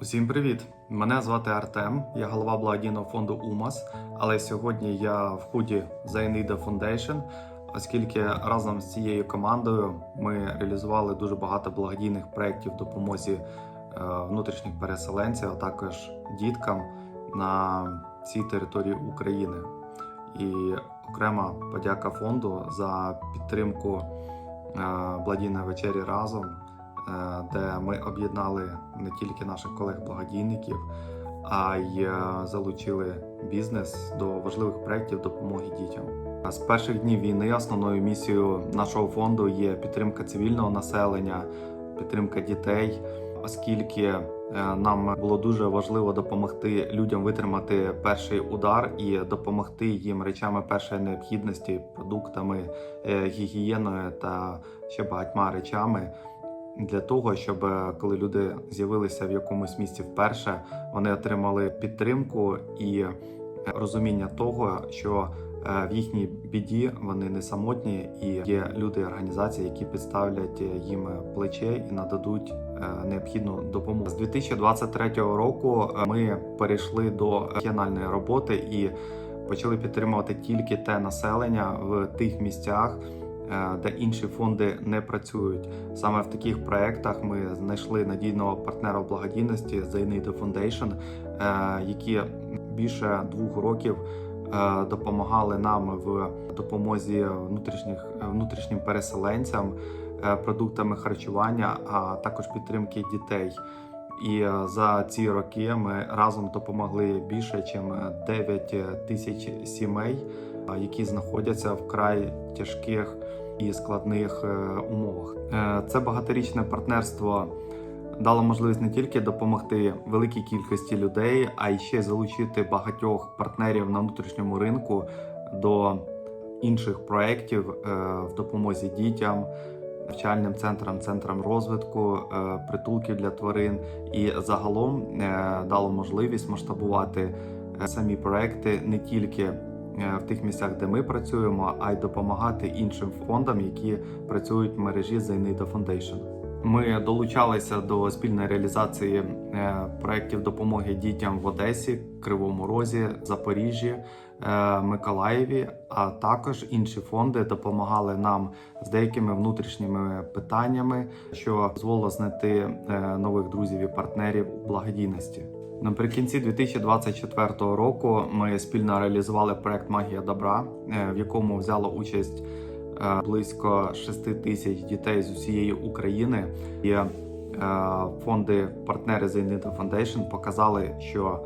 Усім привіт! Мене звати Артем, я голова благодійного фонду УМАС. Але сьогодні я в The Enida Foundation, оскільки разом з цією командою ми реалізували дуже багато благодійних проєктів допомозі е, внутрішніх переселенців, а також діткам на всій території України. І окрема подяка фонду за підтримку е, благодійної вечері разом де ми об'єднали не тільки наших колег-благодійників, а й е, залучили бізнес до важливих проєктів допомоги дітям. З перших днів війни основною місією нашого фонду є підтримка цивільного населення, підтримка дітей, оскільки е, нам було дуже важливо допомогти людям витримати перший удар і допомогти їм речами першої необхідності, продуктами, е, гігієною та ще багатьма речами для того, щоб е, коли люди з'явилися в якомусь місці вперше, вони отримали підтримку і е, розуміння того, що е, в їхній біді вони не самотні, і є люди, організації, які підставлять їм плече і нададуть необхідну допомогу. З 2023 року ми перейшли до регіональної роботи і почали підтримувати тільки те населення в тих місцях. Е, Де інші фонди не працюють саме в таких проєктах ми знайшли надійного партнера в благодійності Enida Foundation, е, які більше двох років е, допомагали нам в допомозі внутрішніх внутрішнім переселенцям, продуктами харчування, а також підтримки дітей. І е, за ці роки ми разом допомогли більше, ніж 9 тисяч сімей, е, які знаходяться в край тяжких і складних е, умовах. Це багаторічне партнерство дало можливість не тільки допомогти великій кількості людей, а й ще залучити багатьох партнерів на внутрішньому ринку до інших проєктів в допомозі дітям. Навчальним центрам, центрам розвитку, е, притулків для тварин і загалом е, дало можливість масштабувати е, самі проекти не тільки в тих місцях, де ми працюємо, а й допомагати іншим фондам, які працюють в мережі The Enida Foundation. Ми долучалися до спільної реалізації е, проєктів допомоги дітям в Одесі, Кривому Розі, Запоріжжі, е, Миколаєві. А також інші фонди допомагали нам з деякими внутрішніми питаннями, що дозволило знайти е, нових друзів і партнерів у благодійності. Наприкінці 2024 року ми спільно реалізували проект Магія добра, в якому взяло участь близько 6 тисяч дітей з усієї України. І е, фонди партнери Enida Foundation показали, що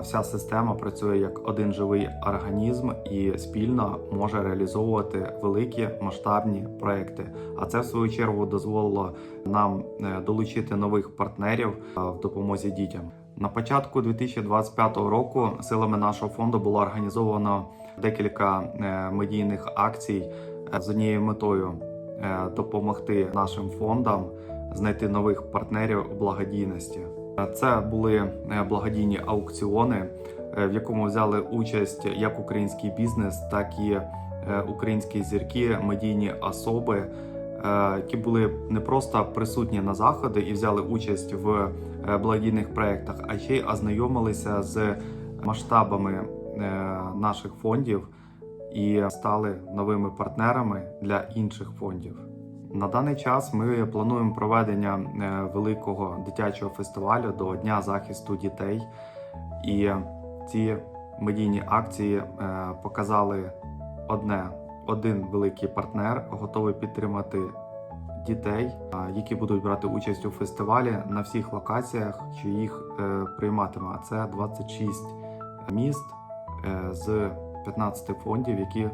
вся система працює як один живий організм і спільно може реалізовувати великі масштабні проекти. А це в свою чергу дозволило нам е, долучити нових партнерів е, в допомозі дітям. На початку 2025 року силами нашого фонду було організовано декілька е, медійних акцій е, з однією метою е, допомогти нашим фондам знайти нових партнерів благодійності. Е, Це були е, благодійні аукціони, е, в якому взяли участь як український бізнес, так і е, українські зірки, медійні особи, е, які були не просто присутні на заходи і взяли участь в е, благодійних проєктах, а ще й ознайомилися з масштабами е, наших фондів і стали новими партнерами для інших фондів. На даний час ми плануємо проведення е, великого дитячого фестивалю до Дня захисту дітей. І ці медійні акції е, показали одне: один великий партнер готовий підтримати дітей, які будуть брати участь у фестивалі на всіх локаціях, що їх е, прийматиме. Це 26 міст з 15 фондів, які е,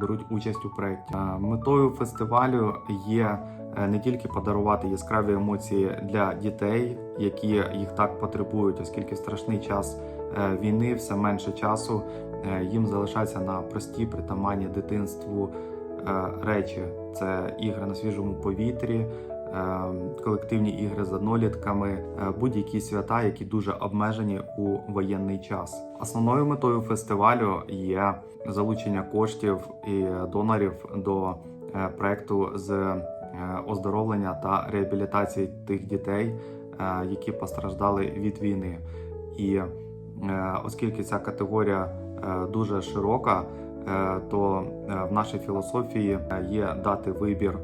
беруть участь у проєкті. Е, Метою фестивалю є е, не тільки подарувати яскраві емоції для дітей, які їх так потребують, оскільки в страшний час війни все менше часу їм залишається на прості притаманні дитинству речі. Це ігри на свіжому повітрі. Е, Колективні ігри з однолітками, е, будь-які свята, які дуже обмежені у воєнний час. Основною метою фестивалю є залучення коштів і донорів до е, проекту з оздоровлення та реабілітації тих дітей, які постраждали від війни. І оскільки ця категорія дуже широка, то в нашій філософії є дати вибір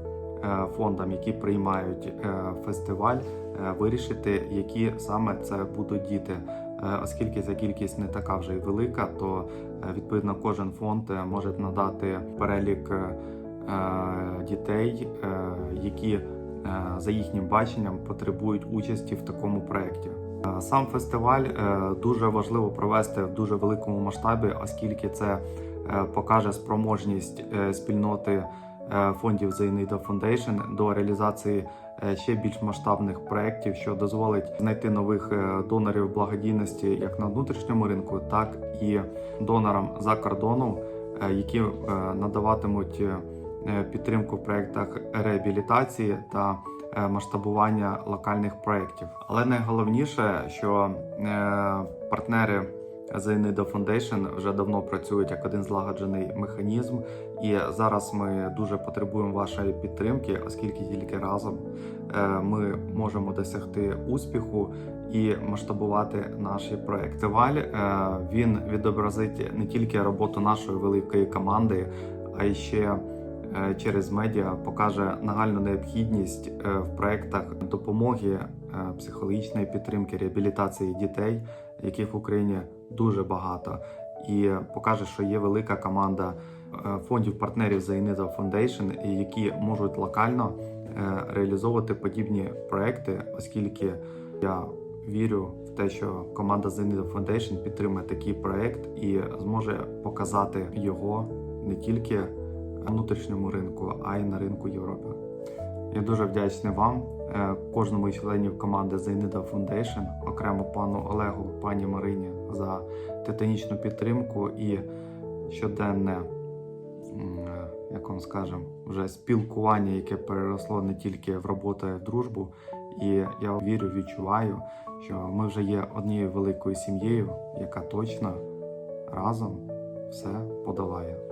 фондам, які приймають е, фестиваль, е, вирішити, які саме це будуть діти. Е, Оскільки ця кількість не така вже й велика, то е, відповідно кожен фонд е, може надати перелік е, е, дітей, е, які е, за їхнім баченням потребують участі в такому проєкті. Е, Сам фестиваль е, дуже важливо провести в дуже великому масштабі, оскільки це е, покаже спроможність е, спільноти е, фондів The Unida Foundation до реалізації е, ще більш масштабних проєктів, що дозволить знайти нових е, донорів благодійності як на внутрішньому ринку, так і донорам за кордону, е, які е, надаватимуть е, підтримку в проєктах реабілітації та е, масштабування локальних проєктів. Але найголовніше, що е, партнери The Unida Foundation вже давно працюють як один злагоджений механізм, і зараз ми дуже потребуємо вашої підтримки, оскільки тільки разом е, ми можемо досягти успіху і масштабувати наші проекти. Фестиваль е, він відобразить не тільки роботу нашої великої команди, а й ще е, через медіа покаже нагальну необхідність в проектах допомоги психологічної підтримки, реабілітації дітей, яких в Україні дуже багато, і покаже, що є велика команда е, фондів партнерів The Unida Foundation, які можуть локально е, реалізовувати подібні проекти, оскільки я вірю в те, що команда Unida Foundation підтримає такий проект і зможе показати його не тільки внутрішньому ринку, а й на ринку Європи. Я дуже вдячний вам, е, кожному із членів команди Unida Foundation, окремо пану Олегу, пані Марині за титанічну підтримку і щоденне, е, як вам скажемо, вже спілкування, яке переросло не тільки в роботу, а й в дружбу. І я вірю, відчуваю, що ми вже є однією великою сім'єю, яка точно разом все подолає.